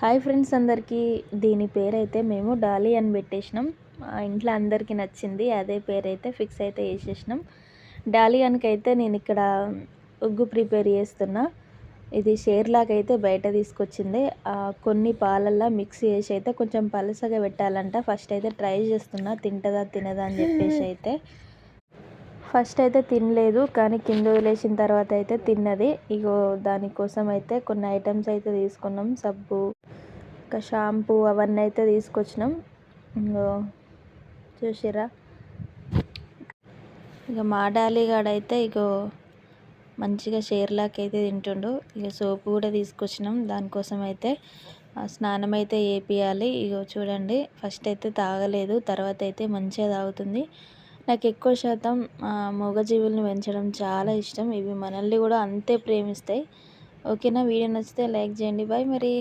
Hi friends అందరికీ. దీని పేరైతే మేము డాలీ అని పెట్టేసినాం. ఇంట్లో అందరికీ నచ్చింది. అదే పేరైతే ఫిక్స్ అయితే వేసేసినాం డాలీ అనికైతే నేను ఇక్కడ ఉగ్గు ప్రిపేర్ చేస్తున్నా. ఇది షేర్లాగా బయట తీసుకొచ్చింది. కొన్ని పాలల్లో మిక్స్ చేసి అయితే కొంచెం పలసగా పెట్టాలంట. ఫస్ట్ అయితే ట్రై చేస్తున్నా. తింటదా తినదా అని చెప్పేసి అయితే. ఫస్ట్ అయితే తినలేదు కానీ కింద వదిలేసిన తర్వాత అయితే తిన్నది. ఇగో దానికోసం అయితే కొన్ని ఐటమ్స్ అయితే తీసుకున్నాం. సబ్బు ఇంకా షాంపూ అవన్నీ అయితే తీసుకొచ్చినాం. ఇంకో చూసిరా ఇక మా డాలీగాడైతే ఇగో మంచిగా షేర్లాక్ అయితే తింటుండు. ఇక సోపు కూడా తీసుకొచ్చినాం. దానికోసం అయితే స్నానం అయితే వేపియాలి ఇగో చూడండి ఫస్ట్ అయితే తాగలేదు తర్వాత అయితే మంచిగా తాగుతుంది. నాకు ఎక్కువ శాతం మూగజీవులను పెంచడం చాలా ఇష్టం. ఇవి మనల్ని కూడా అంతే ప్రేమిస్తాయి. ఓకేనా? వీడియో నచ్చితే లైక్ చేయండి. బాయ్ మరి.